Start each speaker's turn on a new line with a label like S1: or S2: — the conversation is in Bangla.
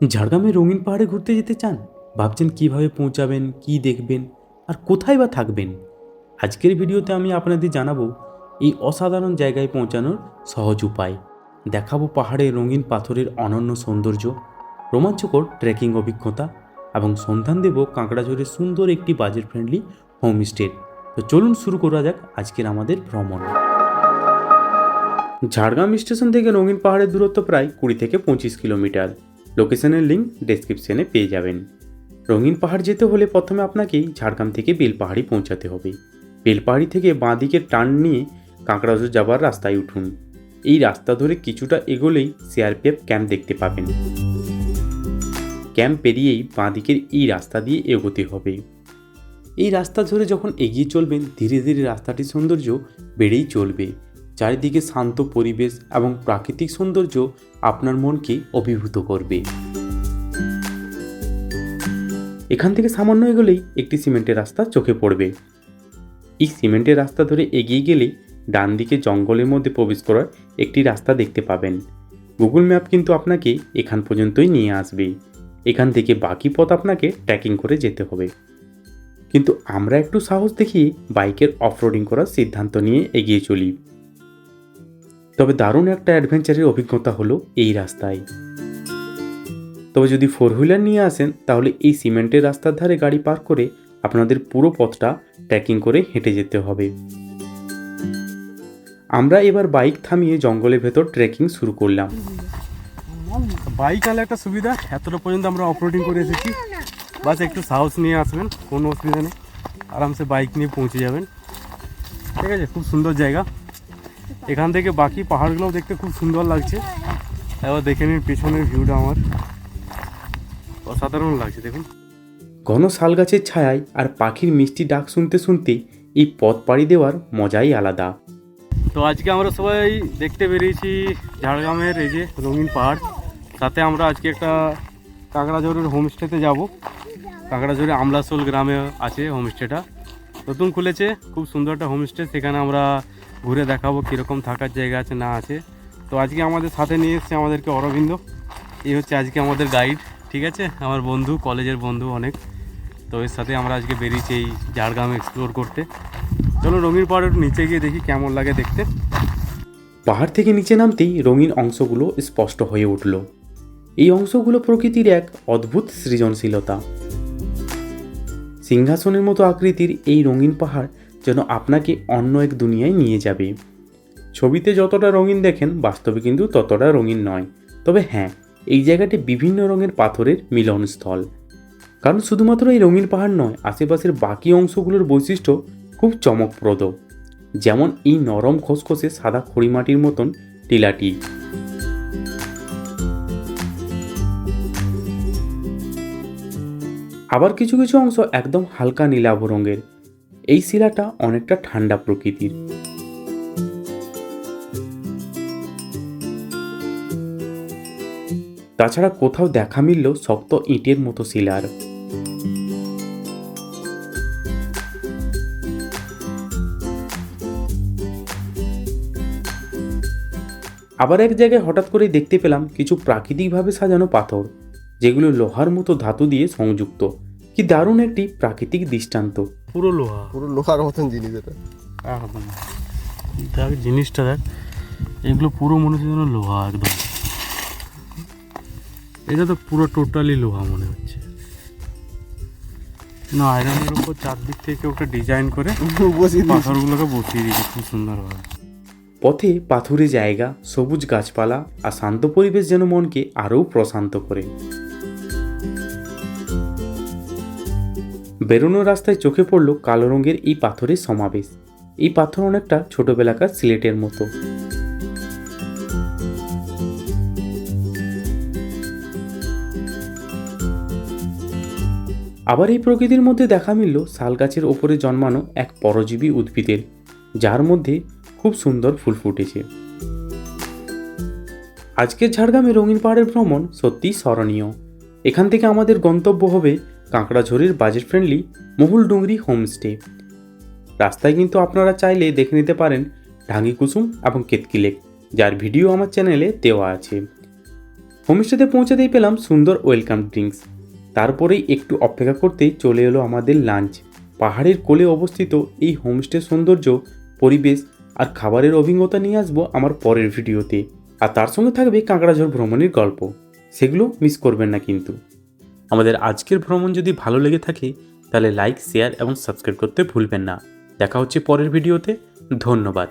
S1: ঝাড়গ্রামে রঙিন পাহাড়ে ঘুরতে যেতে চান? ভাবছেন কীভাবে পৌঁছাবেন, কি দেখবেন, আর কোথায় বা থাকবেন? আজকের ভিডিওতে আমি আপনাদের জানাব এই অসাধারণ জায়গায় পৌঁছানোর সহজ উপায়। দেখাবো পাহাড়ে রঙিন পাথরের অনন্য সৌন্দর্য, রোমাঞ্চকর ট্রেকিং অভিজ্ঞতা, এবং সন্ধান দেব কাঁকড়াঝোড়ের সুন্দর একটি বাজেট ফ্রেন্ডলি হোমস্টে তো চলুন শুরু করা যাক আজকের আমাদের ভ্রমণ। ঝাড়গ্রাম স্টেশন থেকে রঙিন পাহাড়ের দূরত্ব প্রায় কুড়ি থেকে পঁচিশ কিলোমিটার। লোকেশনের লিঙ্ক ডেসক্রিপশনে পেয়ে যাবেন। রঙিন পাহাড় যেতে হলে প্রথমে আপনাকে ঝাড়গ্রাম থেকে বেলপাহাড়ি পৌঁছাতে হবে। বেলপাহাড়ি থেকে বাঁ দিকে টার্ন নিয়ে কাঁকড়াঝোর যাবার রাস্তায় উঠুন। এই রাস্তা ধরে কিছুটা এগোলেই সিআরপিএফ ক্যাম্প দেখতে পাবেন। ক্যাম্প পেরিয়েই বাঁ দিকের এই রাস্তা দিয়ে এগোতে হবে। এই রাস্তা ধরে যখন এগিয়ে চলবেন, ধীরে ধীরে রাস্তাটির সৌন্দর্য বেড়েই চলবে। চারিদিকে শান্ত পরিবেশ এবং প্রাকৃতিক সৌন্দর্য আপনার মনকে অভিভূত করবে। এখান থেকে সামান্য এগোলেই একটি সিমেন্টের রাস্তা চোখে পড়বে। এই সিমেন্টের রাস্তা ধরে এগিয়ে গেলেই ডান দিকে জঙ্গলের মধ্যে প্রবেশ করার একটি রাস্তা দেখতে পাবেন। গুগল ম্যাপ কিন্তু আপনাকে এখান পর্যন্তই নিয়ে আসবে। এখান থেকে বাকি পথ আপনাকে ট্র্যাকিং করে যেতে হবে। কিন্তু আমরা একটু সাহস দেখিয়ে বাইকের অফরোডিং করার সিদ্ধান্ত নিয়ে এগিয়ে চলি। তবে দারুণ একটা অ্যাডভেঞ্চারের অভিজ্ঞতা হলো এই রাস্তায়। তবে যদি ফোর হুইলার নিয়ে আসেন, তাহলে এই সিমেন্টের রাস্তার ধারে গাড়ি পার্ক করে আপনাদের পুরো পথটা ট্রেকিং করে হেঁটে যেতে হবে। আমরা এবার বাইক থামিয়ে জঙ্গলের ভেতর ট্রেকিং শুরু করলাম।
S2: বাইক হলে একটা সুবিধা, এতটা পর্যন্ত আমরা অফরোডিং করে এসেছি। বাস একটু সাহস নিয়ে আসবেন, কোনো অসুবিধা নেই। আরামসে বাইক নিয়ে পৌঁছে যাবেন। ঠিক আছে, খুব সুন্দর জায়গা। এখান থেকে বাকি পাহাড়গুলোও দেখতে খুব সুন্দর লাগছে। এবার দেখে নিন পেছনের ভিউটা আমার। অসাধারণ লাগছে দেখুন।
S1: ঘন শাল গাছের ছায়ায় আর পাখির মিষ্টি ডাক শুনতে শুনতে এই পথ পাড়ি দেওয়ার মজাই আলাদা।
S2: তো আজকে আমরা সবাই দেখতে বেরিয়েছি ঝাড়গ্রামের এই যে রঙিন পাহাড়। সাথে আমরা আজকে একটা কাঁকড়াঝোড়ের হোমস্টেতে যাব। কাঁকড়াঝোড়ে আমলাসোল গ্রামে আছে হোমস্টেটা নতুন খুলেছে, খুব সুন্দর একটা হোমস্টে সেখানে আমরা ঘুরে দেখাবো কীরকম থাকার জায়গা আছে, না আছে। তো আজকে আমাদের সাথে নিয়ে এসছে আমাদেরকে অরবিন্দ। এই হচ্ছে আজকে আমাদের গাইড ঠিক আছে? আমার বন্ধু, কলেজের বন্ধু অনেক। তো এর সাথে আমরা আজকে বেরিয়েছি এই ঝাড়গ্রাম এক্সপ্লোর করতে। চলো রঙিন পাহাড়ের নিচে গিয়ে দেখি কেমন লাগে দেখতে।
S1: পাহাড় থেকে নিচে নামতেই রঙিন অংশগুলো স্পষ্ট হয়ে উঠল। এই অংশগুলো প্রকৃতির এক অদ্ভুত সৃজনশীলতা। সিংহাসনের মতো আকৃতির এই রঙিন পাহাড় যেন আপনাকে অন্য এক দুনিয়ায় নিয়ে যাবে। ছবিতে যতটা রঙিন দেখেন, বাস্তবে কিন্তু ততটা রঙিন নয়। তবে হ্যাঁ এই জায়গাটি বিভিন্ন রঙের পাথরের মিলনস্থল। কারণ শুধুমাত্র এই রঙিন পাহাড় নয়, আশেপাশের বাকি অংশগুলোর বৈশিষ্ট্য খুব চমকপ্রদ। যেমন এই নরম খসখসে সাদা খড়িমাটির মতন টিলাটি। আবার কিছু কিছু অংশ একদম হালকা নীলাভ রঙের এই শিলাটা অনেকটা ঠান্ডা প্রকৃতির। তাছাড়া কোথাও দেখা মিলল শক্ত ইটের মতো শিলার। আবার এক জায়গায় হঠাৎ করেই দেখতে পেলাম কিছু প্রাকৃতিকভাবে সাজানো পাথর। যেগুলো লোহার মতো ধাতু দিয়ে সংযুক্ত। কি দারুণ একটি প্রাকৃতিক দৃষ্টান্ত।
S2: পুরো লোহা।
S3: পুরো লোহার মতন জিনিস এটা।
S2: একদম দেখ জিনিসটা দেখ। এগুলো পুরো মনে হচ্ছে যেন লোহা একদম। এটা তো পুরো টোটালি লোহা মনে হচ্ছে। না আয়রনের উপর চারদিক থেকে ওটা ডিজাইন করে
S3: বসিয়ে
S2: পাথরগুলোকে বসিয়ে দিয়েছে। খুব সুন্দরভাবে
S1: পথে পাথুরে জায়গা সবুজ গাছপালা আর শান্ত পরিবেশ যেন মনকে আরও প্রশান্ত করে। বেরোনোর রাস্তায় চোখে পড়ল কালো রঙের এই পাথরের সমাবেশ। এই পাথর অনেকটা ছোটবেলাকার সিলেটের মতো। আবার এই প্রকৃতির মধ্যে দেখা মিলল শাল গাছের ওপরে জন্মানো এক পরজীবী উদ্ভিদের, যার মধ্যে খুব সুন্দর ফুল ফুটেছে। আজকের ঝাড়গ্রামে রঙিন পাহাড়ের ভ্রমণ সত্যিই স্মরণীয়। এখান থেকে আমাদের গন্তব্য হবে কাঁকড়াঝোড়ের budget friendly Mahul Dungri homestay রাস্তায় কিন্তু আপনারা চাইলে দেখে নিতে পারেন ঢাঙ্গি কুসুম এবং কেতকি লেক যার ভিডিও আমার চ্যানেলে দেওয়া আছে। হোমস্টেতে পৌঁছাতেই পেলাম সুন্দর ওয়েলকাম ড্রিঙ্কস তারপরেই একটু অপেক্ষা করতে চলে এলো আমাদের লাঞ্চ পাহাড়ের কোলে অবস্থিত এই হোমস্টের সৌন্দর্য, পরিবেশ আর খাবারের অভিজ্ঞতা নিয়ে আসব আমার পরের ভিডিওতে আর তার সঙ্গে থাকবে কাঁকড়াঝোড় ভ্রমণের গল্প। সেগুলো মিস করবেন না কিন্তু। আমাদের আজকের ভ্রমণ যদি ভালো লেগে থাকে, তাহলে লাইক শেয়ার এবং সাবস্ক্রাইব করতে ভুলবেন না। দেখা হচ্ছে পরের ভিডিওতে ধন্যবাদ।